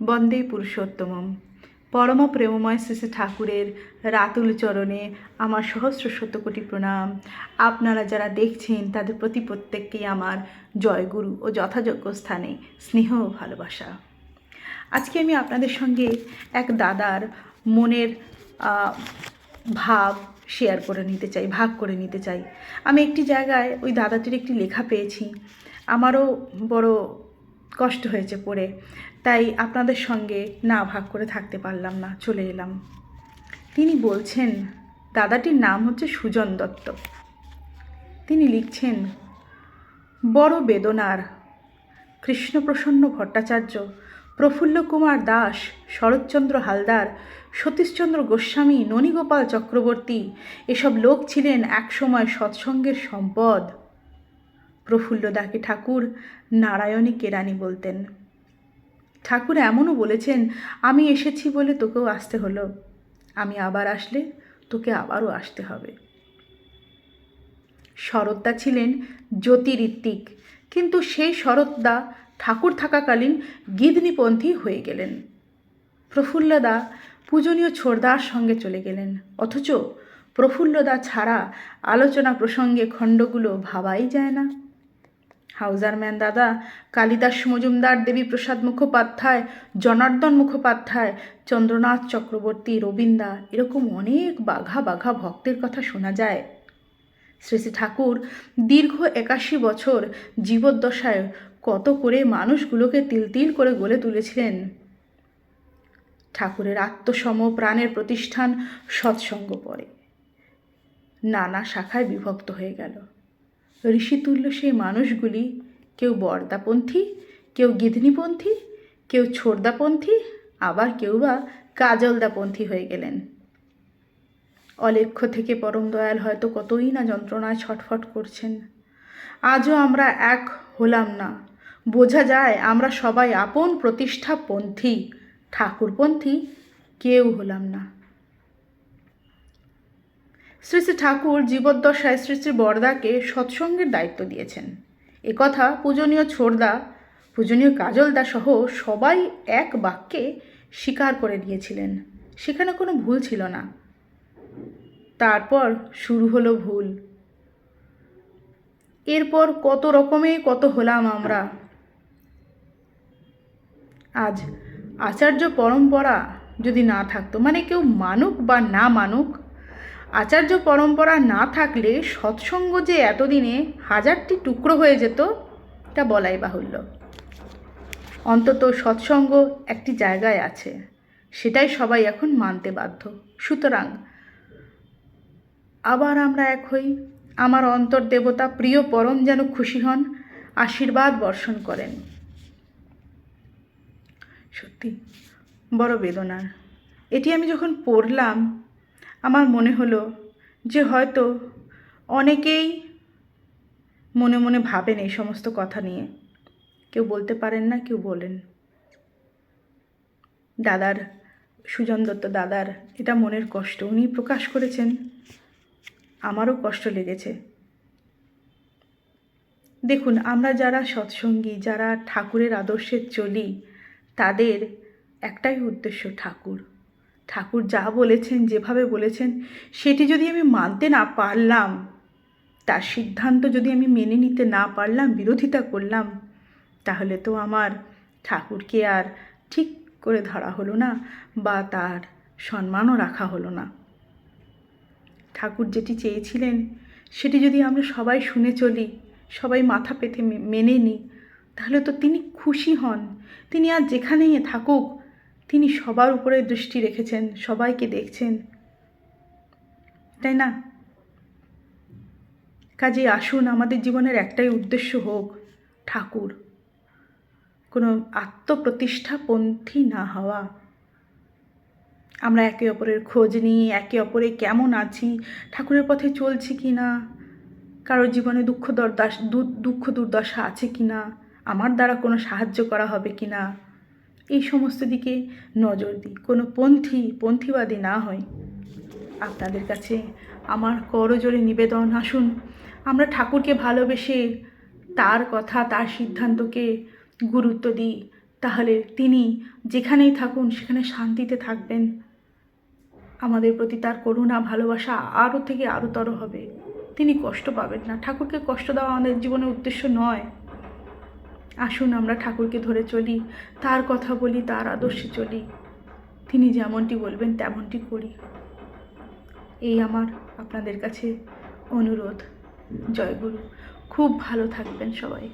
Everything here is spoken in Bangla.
বন্দে পুরুষোত্তমম। পরম প্রেমময় শ্রী ঠাকুরের রাতুল চরণে আমার সহস্র শতকোটি প্রণাম। আপনারা যারা দেখছেন, তাদের প্রতি প্রত্যেককেই আমার জয়গুরু ও যথাযোগ্য স্থানে স্নেহ ও ভালোবাসা। আজকে আমি আপনাদের সঙ্গে এক দাদার মনের ভাব শেয়ার করে নিতে চাই, ভাগ করে নিতে চাই। আমি একটি জায়গায় ওই দাদাটির একটি লেখা পেয়েছি। আমারও বড় কষ্ট হয়েছে পড়ে, তাই আপনাদের সঙ্গে না ভাগ করে থাকতে পারলাম না, চলে এলাম। তিনি বলছেন, দাদাটির নাম হচ্ছে সুজন দত্ত। তিনি লিখছেন, বড় বেদনার, কৃষ্ণপ্রসন্ন ভট্টাচার্য, প্রফুল্ল কুমার দাস, শরৎচন্দ্র হালদার, সতীশচন্দ্র গোস্বামী, ননীগোপাল চক্রবর্তী, এসব লোক ছিলেন একসময় সৎসঙ্গের সম্পদ। প্রফুল্লদাকে ঠাকুর নারায়ণী কেরানি বলতেন। ঠাকুর এমনও বলেছেন, আমি এসেছি বলে তোকেও আসতে হলো। আমি আবার আসলে তোকে আবারও আসতে হবে। শরৎদা ছিলেন জ্যোতিঋত্বিক কিন্তু সেই শরৎদা ঠাকুর থাকাকালীন গিদনিপন্থী হয়ে গেলেন। প্রফুল্লদা পূজনীয় ছোড়দার সঙ্গে চলে গেলেন, অথচ প্রফুল্লদা ছাড়া আলোচনা প্রসঙ্গে খণ্ডগুলো ভাবাই যায় না। হাউজারম্যান দাদা, কালিদাস মজুমদার, দেবী প্রসাদ মুখোপাধ্যায়, জনার্দন মুখোপাধ্যায়, চন্দ্রনাথ চক্রবর্তী রবীন্দা এরকম অনেক বাঘা বাঘা ভক্তের কথা শোনা যায়। শ্রী শ্রী ঠাকুর, দীর্ঘ একাশি বছর জীবদ্দশায় কত করে মানুষগুলোকে তিল তিল করে গড়ে তুলেছিলেন। ঠাকুরের আত্মসম প্রাণের প্রতিষ্ঠান সৎসঙ্গ পরে। নানা শাখায় বিভক্ত হয়ে গেল। ঋষিতুল্য সেই মানুষগুলি, কেউ বর্দাপন্থী, কেউ গিধনিপন্থী, কেউ ছোড়দাপন্থী আবার কেউ বা কাজলদাপন্থী হয়ে গেলেন। অলেখ্য থেকে পরম দয়াল হয়তো কতই না যন্ত্রণায় ছটফট করছেন। আজও আমরা এক হলাম না। বোঝা যায় আমরা সবাই আপন প্রতিষ্ঠাপন্থী, ঠাকুরপন্থী, কেউ হলাম না। শ্রী শ্রী ঠাকুর জীবদ্দশায় শ্রী শ্রী বরদাকে সৎসঙ্গের দায়িত্ব দিয়েছেন। একথা পূজনীয় ছোড়দা পূজনীয় কাজলদা সহ সবাই এক বাক্যে স্বীকার করে নিয়েছিলেন। সেখানে কোনো ভুল ছিল না। তারপর শুরু হলো ভুল। এরপর কত রকমে কত হলাম আমরা। আজ আচার্য পরম্পরা যদি না থাকতো মানে কেউ মানুক বা না মানুক আচার্য পরম্পরা না থাকলে সৎসঙ্গ যে এতদিনে হাজারটি টুকরো হয়ে যেত, তা বলাই বাহুল্য। অন্তত সৎসঙ্গ একটি জায়গায় আছে, সেটাই সবাই এখন মানতে বাধ্য। সুতরাং আবার আমরা এক হই, আমার অন্তর্দেবতা প্রিয় পরম যেন খুশি হন, আশীর্বাদ বর্ষণ করেন। সত্যি, বড় বেদনার। এটি আমি যখন পড়লাম আমার মনে হলো যে হয়তো অনেকেই মনে মনে ভাবেন এই সমস্ত কথা নিয়ে। কেউ বলতে পারেন না, কেউ বলেন। দাদার, সুজন দত্ত দাদার এটা মনের কষ্ট। উনি প্রকাশ করেছেন, আমারও কষ্ট লেগেছে। দেখুন, আমরা যারা সৎসঙ্গী, যারা ঠাকুরের আদর্শে চলি, তাদের একটাই উদ্দেশ্য ঠাকুর। ঠাকুর যা বলেছেন, যেভাবে বলেছেন, সেটি যদি আমি মানতে না পারলাম, তার সিদ্ধান্ত যদি আমি মেনে নিতে না পারলাম, বিরোধিতা করলাম, তাহলে তো আমার ঠাকুরকে আর ঠিক করে ধরা হলো না বা তার সম্মানও রাখা হলো না। ঠাকুর যেটি চেয়েছিলেন, সেটি যদি আমরা সবাই শুনে চলি, সবাই মাথা পেতে মেনে নিই তাহলে তো তিনি খুশি হন। তিনি আর যেখানেই থাকুক তিনি সবার উপরে দৃষ্টি রেখেছেন, সবাইকে দেখছেন। তাই না? কাজে আসুন, আমাদের জীবনের একটাই উদ্দেশ্য হোক, ঠাকুর। কোনো আত্মপ্রতিষ্ঠাপন্থী না হওয়া। আমরা একে অপরের খোঁজ নিই, একে অপরে কেমন আছি, ঠাকুরের পথে চলছি কি না, কারও জীবনে দুঃখ দরদাস দু- দুঃখ দুর্দশা আছে কি না, আমার দ্বারা কোনো সাহায্য করা হবে কি না। এই সমস্ত দিকে নজর দিই। কোনো পন্থী, পন্থীবাদী না হয়। আপনাদের কাছে আমার করজোরে নিবেদন। আসুন, আমরা ঠাকুরকে ভালোবেসে তার কথা, তার সিদ্ধান্তকে গুরুত্ব দিই। তাহলে তিনি যেখানেই থাকুন, সেখানে শান্তিতে থাকবেন। আমাদের প্রতি তার করুণা, ভালোবাসা আরও থেকে আরোতর হবে। তিনি কষ্ট পাবেন না। ঠাকুরকে কষ্ট দেওয়া আমাদের জীবনের উদ্দেশ্য নয়। আসুন আমরা ঠাকুরকে ধরে চলি, তার কথা বলি, তার আদর্শে চলি। তিনি যেমনটি বলবেন, তেমনটি করি। এই আমার আপনাদের কাছে অনুরোধ। জয়গুরু। খুব ভালো থাকবেন সবাই।